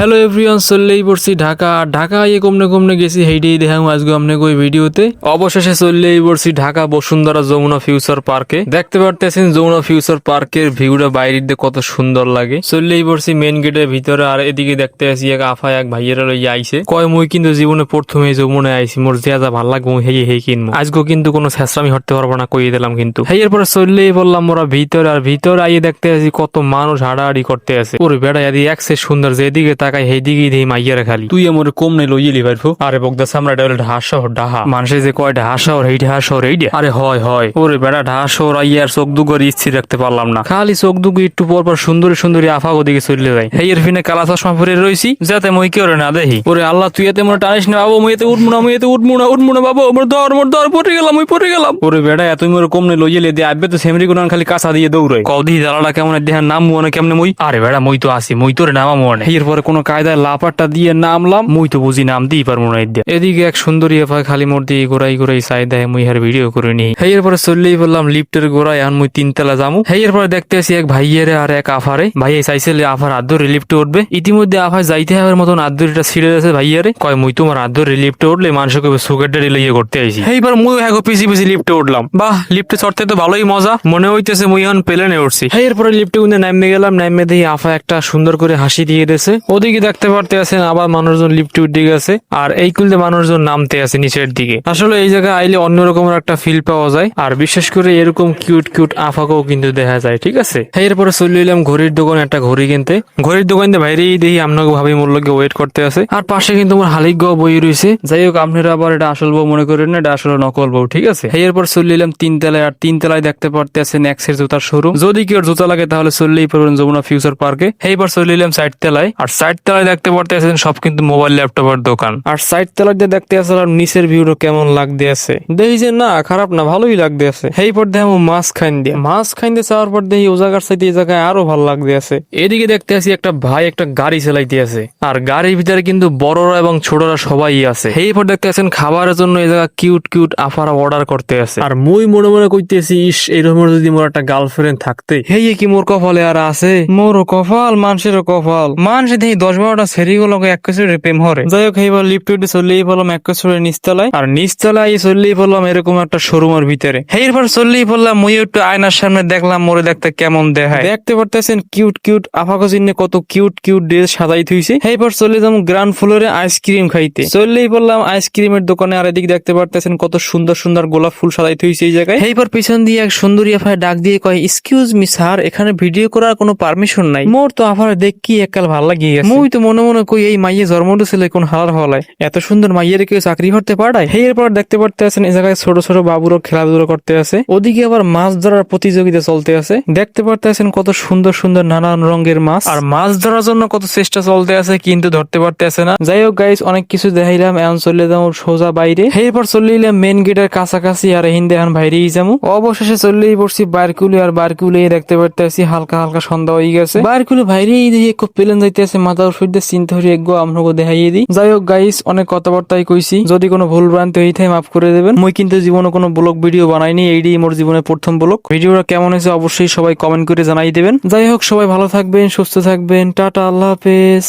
Hello everyone চললেই পড়ছি ঢাকা। আর ঢাকা ইয়ে কমনে কমনে গেছি হেইটেই দেখাম আজকে আপনি কই ভিডিওতে। অবশেষে চললেই পড়ছি ঢাকা বসুন্ধরা যমুনা ফিউচার পার্কে। দেখতে পারতেছেন যমুনা ফিউচার পার্কের ভিউটা বাইরের দিয়ে কত সুন্দর লাগে। চললেই পড়ছি মেন গেটের ভিতরে আর এদিকে দেখতে আসি এক আফা, এক ভাইয়েরা লইয়া আইছে। কয়, মুই কিন্তু জীবনে প্রথমে যমুনায় আইছি, মোর যা যা ভালো লাগবো হেই হেই কিনবো। আজকেও কিন্তু কোনো ছেঁচড়ামি হতে পারব না, কইয়ে দিলাম কিন্তু। হেই, এরপরে চললেই বললাম মোরা ভিতরে, আর ভিতরে আইয়ে দেখতে আসি কত মানুষ হাড়াহাড়ি করতে আছে। ওরে বেড়া এক সে সুন্দর, যেদিকে তাকাই সেই দিকে দেই মাইয়ারে খালি। তুই আমার কম নাই লইয়ে পারব আরে বগদা সামরা হলো ঢাহা শহর ডাহা। মানুষে যে কয় ঢাহা শহর এই ঢাহা শহর এই আরে হয় হয়। ওরে বেড়া ঢাহা শহর আইয়ার চোখ দুগর স্থির রাখতে পারলাম না। খালি চোখ দুগু একটু পর পর সুন্দরী সুন্দরী আফা ওদিকে চলে যায়। হেই এর ফিনে কালা চশমা পরে রইছি, যাতে মই কেউ না দেখি। ওরে আল্লাহ, তুই এতে মনে টানিস না বাবু, মই এতে উঠবো না, মই এতে উঠবো না উঠবো না বাবু, মোর দর মোর দর পড়ে গেলাম ওই পড়ে গেলাম। ওরে বেড়া এত মোর কম নেই লইয়ে লে দিয়ে আবে তো সেমরি কোন খালি কাঁচা দিয়ে দৌড়াই কদি জ্বালাটা কেমন দেহার নাম মনে কেমনে মই? আরে বেড়া, মই তো আসি মই তোরে নামা মনে এরপরে কোনো কায়দায় লাপারটা দিয়ে নামলাম, মই তো বুঝি নাম দিই পারব না এদিকে এক সুন্দরী এফা খালি মোর দিয়ে গোড়াই গোড়াই চাই দেয়, মুই হার ভিডিও করে নি হেই, এরপরে চললেই বললাম, লিফটের গোড়ায় আর মুই তিনতলা যামু হেই, এরপরে দেখতে আসি এক ভাইয়েরে আর এক আফারে। ভাই চাইছিলে আফার আদর লিফটে উঠবে। ইতিমধ্যে আফার যাইতে হওয়ার মতন আদরিটা ছিঁড়ে গেছে ভাইয়ারে। কয়, মুই তোমার আদর লিফটে উঠলে মানুষকে সুগার ডাড়ি লইয়ে করতে আইছি। এইবার মুই হ্যাঁ পিছি পিছি লিফটে উঠলাম। বাহ, লিফটে চড়তে তো ভালোই মজা। মনে হইতেছে মুই এখন প্লেনে উঠছি। হ্যাঁ এরপরে লিফটে উঠে নামে গেলাম, নামে দিয়ে আফা একটা সুন্দর করে হাসি দিয়ে দিয়েছে। ওদিকে দেখতে পারতে আছেন? আবার মানুষজন লিফটে উঠে গেছে। আর এই কুলতে মানুষজন নামতে আছে নিচের দিকে। আসলে এই জায়গায় আইলে অন্যরকম একটা ফিল পাওয়া যায়। আর বিশেষ করে এরকম কিউট কিউট আফাকেও কিন্তু দেখা যায়, ঠিক আছে? এরপরে চলে এলাম ঘড়ির দোকানে একটা ঘড়ি কিনতে। ঘড়ির দোকান দিয়ে বাইরেই দেখি আপনাকে ভাবি মূল্যকে ওয়েট করতে আছে। আর পাশে কিন্তু আমার হালিক গাও বই রয়েছে। যাই হোক, আপনারা আবার এটা আসল বউ মনে করেন এটা আসলে নকল বউ, ঠিক আছে? এরপর চলে এলাম তিন তলায় আর তিন তলায় দেখতে পারতে আছে নেক্সের জুতার শোরুম যদি কেউ জুতা লাগে, তাহলে চললেই পারবেন যমুনা ফিউচার পার্কে এইবার চলে এলাম সাইড তেলায় আর সাইড তলায় দেখতে পারতে আছেন সব কিন্তু মোবাইল ল্যাপটপের দোকান। আর সাইড তলায় দিয়ে দেখতে আসলাম নিচের ভিউটা কেমন লাগতে আছে। দেখি যে না, খারাপ না, ভালোই লাগতে আছে। এই পর দেখো মাছ খাইন দিয়ে মাছ খাইন দিয়ে চাওয়ার পর দেখি ও জায়গার সাইডে এই জায়গায় আরও ভালো লাগতে আছে। এদিকে দেখতে আছি একটা ভাই একটা গাড়ি চালাইতে আছে। আর গাড়ির ভিতরে কিন্তু বড়রা এবং ছোটরা সবাই আছে। এই পর দেখতে আছেন খাবারের জন্য এই জায়গা কিউট কিউট আফারা অর্ডার করতে আছে। আর মুই মনে মনে কইতেছি, ইস এরকম যদি মোর একটা গার্লফ্রেন্ড থাকতে হেই কি মোর কপালে আর আছে? মোর কপাল মানুষের কপাল। মানুষ দশ বারোটা সেরি গুলোকে এক প্রেম হরে। যাই হোক এইবার লিফট চললেই বললাম এক নিচতলায়। আর নিচতলায় চললেই বললাম এরকম একটা শোরুমের ভিতরে। এইবার চললেই বললাম মুই একটু আয়নার সামনে দেখলাম, মোরে দেখতে কেমন দেখায়। দেখতে পারতেছেন কিউট কিউট আফাকো চিহ্নে কত কিউট কিউট ড্রেস সাজাই থুইছে। এইবার চলে যাব গ্রাউন্ড ফ্লোরে আইসক্রিম খাইতে। চললেই বললাম আইসক্রিমের দোকানে আর এদিক দেখতে পারতেছেন কত সুন্দর সুন্দর গোলাপ ফুল সাজাই থুইছে এই জায়গায়। এইবার পিছন দিয়ে এক সুন্দরী আফায় ডাক দিয়ে কয় এক্সকিউজ মি স্যার এখানে ভিডিও করার কোনো পারমিশন নাই। মোর তো আফার দেখি একাল ভালো লাগিয়ে গেছে। মুই তো মনে মনে কই এই মাইয়ে জন্ম ছিল কোন হালার হলায় এত সুন্দর মাইয়ের কেউ চাকরি করতে পারায়? হেই এরপর দেখতে পারতে আছেন এই জায়গায় ছোট ছোট বাবুরও খেলাধুলা করতে আছে ওদিকে আবার মাছ ধরার প্রতিযোগিতা চলতে আছে দেখতে পারতে আছেন কত সুন্দর সুন্দর নানান রঙের মাছ। আর মাছ ধরার জন্য কত চেষ্টা চলতে আছে কিন্তু ধরতে পারতে আছে না। যাই হোক গাইস অনেক কিছু দেখাইলাম, এখন চলে যাব সোজা বাইরে। এরপর চলে এলাম মেন গেটের কাছাকাছি, আর হিন্দে এখন বাইরেই যাব। অবশেষে চললেই পড়ছি বারকুলে, আর বারকুলে দেখতে পারতে আছি হালকা হালকা সন্ধ্যা হয়ে গেছে। বারকুলে বাইরেই দেখি, খুব প্লেন যাইতে আছে মাথার সূর্যের চিন্তা হয়ে একগো আপনাকে দেখাইয়ে দিই। যাই হোক গাইস অনেক কথাবার্তাই কইছি। যদি কোনো ভুল ভ্রান্তি থাকে মাফ করে দেবেন। মুই কিন্তু জীবনে কোনো ব্লগ ভিডিও বানাইনি এইটাই মোর জীবনের প্রথম ব্লগ। ভিডিওটা কেমন হয়েছে অবশ্যই সবাই কমেন্ট করে জানাই দেবেন। যাই হোক সবাই ভালো থাকবেন, সুস্থ থাকবেন। টাটা, আল্লাহ হাফেজ।